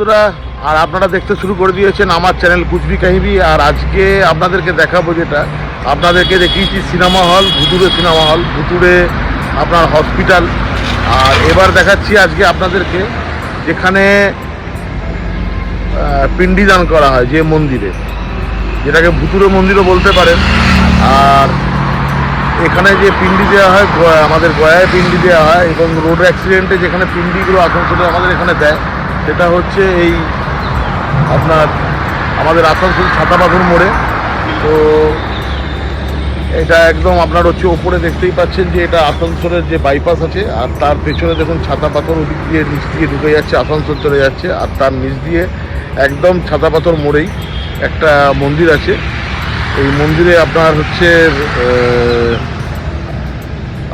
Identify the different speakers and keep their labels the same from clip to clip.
Speaker 1: বন্ধুরা, আর আপনারা দেখতে শুরু করে দিয়েছেন আমার চ্যানেল কুচবি কাহিনী, আর আজকে আপনাদেরকে দেখাবো যেটা। আপনাদেরকে দেখিয়েছি সিনেমা হল ভুতুরে সিনেমা হল ভুতুরে আপনার হসপিটাল। আর এবার দেখাচ্ছি আজকে আপনাদেরকে যেখানে পিণ্ডিদান করা হয় যে মন্দিরে, যেটাকে ভুতুরে মন্দিরও বলতে পারেন। আর এখানে যে পিন্ডি দেওয়া হয় আমাদের গয়ায় পিন্ডি দেওয়া হয় এবং রোড অ্যাক্সিডেন্টে যেখানে পিন্ডিগুলো আসানসোলে আমাদের এখানে দেয় সেটা হচ্ছে এই আপনার আমাদের আসানসোল ছাতাবাঁধন মোড়ে। তো এটা একদম আপনার হচ্ছে ওপরে দেখতেই পাচ্ছেন যে এটা আসানসোলের যে বাইপাস আছে, আর তার পেছনে দেখুন ছাতা পাথর ওদিক দিয়ে, নিচ দিয়ে ঢুকে যাচ্ছে, আসানসোল চলে যাচ্ছে, আর তার নিচ দিয়ে একদম ছাতা পাথর মোড়েই একটা মন্দির আছে। এই মন্দিরে আপনার হচ্ছে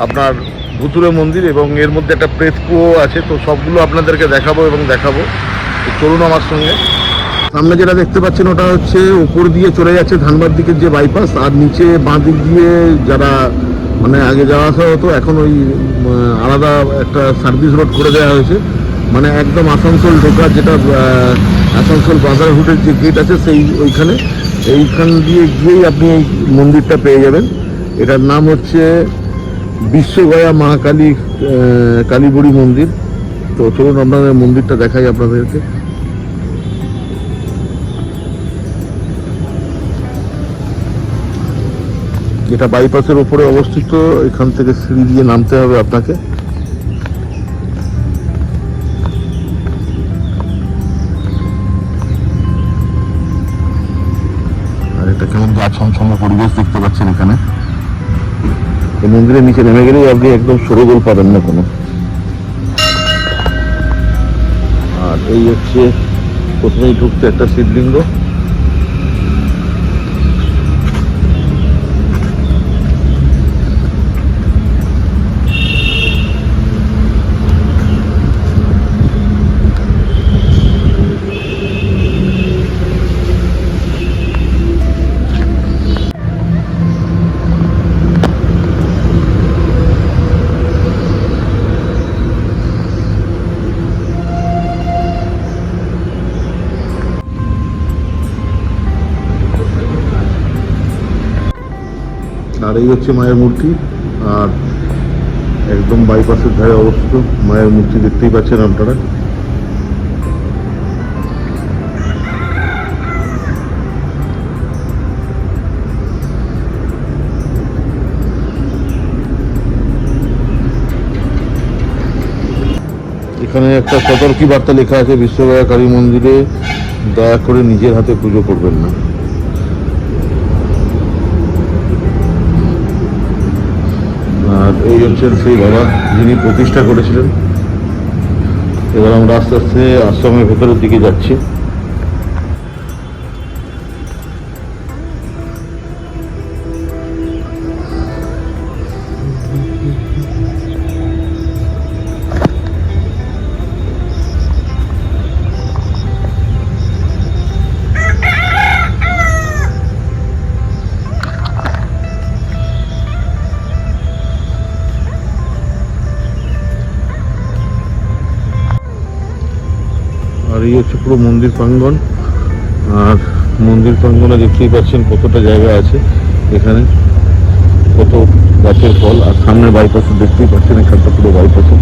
Speaker 1: আপনার ভুতুরে মন্দির এবং এর মধ্যে একটা প্রেত কুয়ো আছে, তো সবগুলো আপনাদেরকে দেখাবো এবং দেখাবো। চলুন আমার সঙ্গে। সামনে যেটা দেখতে পাচ্ছেন, ওটা হচ্ছে উপর দিয়ে চলে যাচ্ছে ধানবাদ দিকের যে বাইপাস আর নিচে বাঁ দিক দিয়ে যারা মানে আগে যাওয়া আসা হতো, এখন ওই আলাদা একটা সার্ভিস রোড করে দেওয়া হয়েছে। মানে একদম আসানসোল ঢোকার যেটা আসানসোল বাজারহুটের যে গেট আছে, সেই ওইখানে। এইখান দিয়ে গিয়েই আপনি এই মন্দিরটা পেয়ে যাবেন। এটার নাম হচ্ছে বিশ্বগয়া মহাকালী আহ, কালীবুড়ি মন্দির। তো চলুন আপনাদের মন্দিরটা দেখাই আপনাদেরকে। যেটা বাইপাসের উপরে অবস্থিত। এখান থেকে সিঁড়ি দিয়ে নামতে হবে আপনাকে। আর এটা কেমন গা ছমছম পরিবেশ দেখতে পাচ্ছেন এখানে। এই মন্দিরের নিচে নেমে গেলেই আপনি একদম সরগোল পাবেন না কোনো। আর এই হচ্ছে, প্রথমেই ঢুকতে একটা শিবলিঙ্গ। এই হচ্ছে মায়ের মূর্তি, আর একদম বাইপাসের ধারে অবস্থিত। মায়ের মূর্তি দেখতেই পাচ্ছেন আপনারা। এখানে একটা সতর্কী বার্তা লেখা আছে বিশ্ববায়া কালী মন্দিরে। দয়া করে নিজের হাতে পুজো করবেন না। আর এই হচ্ছেন সেই বাবা, যিনি প্রতিষ্ঠা করেছিলেন। এবার আমরা আস্তে আস্তে আশ্রমের ভেতরের দিকে যাচ্ছি। পুরো মন্দির প্রাঙ্গণ। আর মন্দির প্রাঙ্গণে দেখতেই পাচ্ছেন কতটা জায়গা আছে এখানে। কত গাছের ফল, আর সামনে বাইপাসে দেখতেই পাচ্ছেন এখানটা পুরো বাইপাসে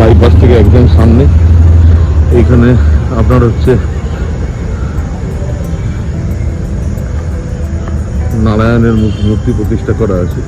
Speaker 1: বাইপাস থেকে একদম সামনে। এইখানে আপনার হচ্ছে নারায়ণের মূর্তি প্রতিষ্ঠা করা আছে।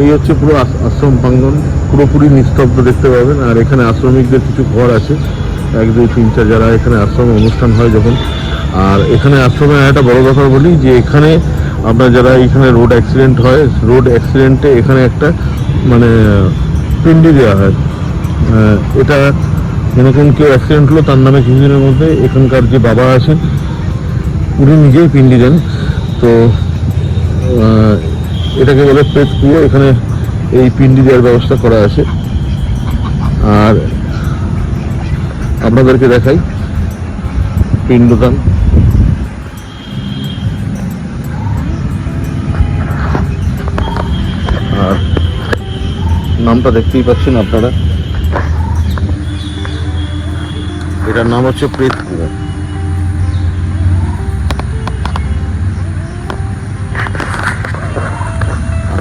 Speaker 1: এই হচ্ছে পুরো আশ- আশ্রম প্রাঙ্গন পুরোপুরি নিস্তব্ধ দেখতে পাবেন। আর এখানে আশ্রমিকদের কিছু ঘর আছে। এক, দুই, তিন, চার, যারা এখানে আশ্রমে অনুষ্ঠান হয় যখন। আর এখানে আশ্রমে একটা বড় কথা বলি যে এখানে আপনার যারা এখানে রোড অ্যাক্সিডেন্ট হয়, রোড অ্যাক্সিডেন্টে এখানে একটা মানে পিন্ডি দেওয়া হয়। এটা করুন কেউ অ্যাক্সিডেন্ট হলো তার নামে কিছুদিনের মধ্যে এখানকার যে বাবা আছেন, উনি নিজেই পিন্ডি দেন। তো এটাকে বলে পেট কুয়ো এখানে এই পিন্ডি দেওয়ার ব্যবস্থা করা আছে। আর আপনাদেরকে দেখাই পিণ্ডদান। আর নামটা দেখতেই পাচ্ছেন আপনারা। এটার নাম হচ্ছে প্রেত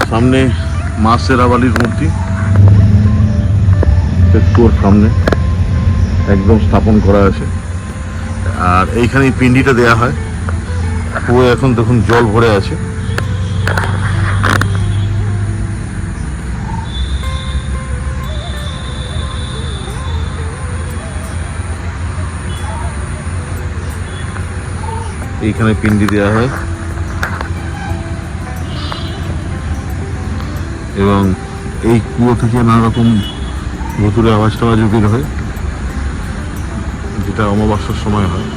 Speaker 1: সামনে মা সেরাবালির মূর্তি। পেটকুয়োর সামনে একদম স্থাপন করা আছে আর এইখানে পিন্ডিটা দেয়া হয়। কুয়ো এখন দেখুন জল ভরে আছে। এইখানে পিন্ডি দেওয়া হয়। এবং এই কুয়ো থেকে নানা রকম ভুতুরে আওয়াজ টাওয়াজ বের হয়, যেটা অমাবস্যার সময় হয়।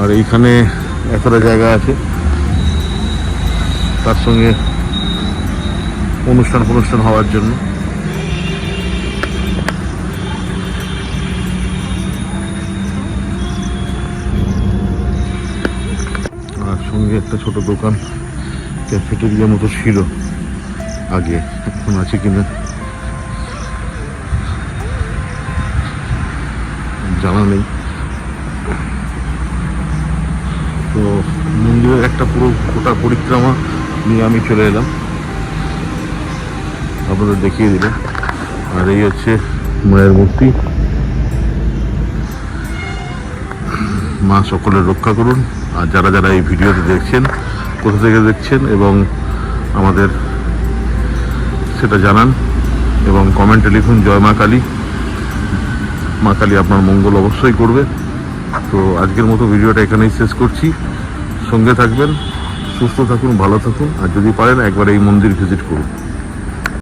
Speaker 1: আর এইখানে এতটা জায়গা আছে। তার সঙ্গে অনুষ্ঠান ফনুষ্ঠান হওয়ার জন্য। সঙ্গে একটা ছোট দোকান ক্যাফেটেরিয়া মতো ছিল আগে, এখন আছে কিনা? জানা নেই। তো মন্দিরের একটা পুরো গোটা পরিক্রমা নিয়ে আমি চলে এলাম। আপনাদের দেখিয়ে দিলাম। আর এই হচ্ছে মায়ের মূর্তি। মা সকলের রক্ষা করুন। আর যারা যারা এই ভিডিওতে দেখছেন, কোথা থেকে দেখছেন এবং আমাদের সেটা জানান এবং কমেন্টে লিখুন, জয় মা কালী। মা কালী আপনার মঙ্গল অবশ্যই করবে। তো আজকের মতো ভিডিওটা এখানেই শেষ করছি। সঙ্গে থাকবেন, সুস্থ থাকুন, ভালো থাকুন, আর যদি পারেন একবার এই মন্দির ভিজিট করুন।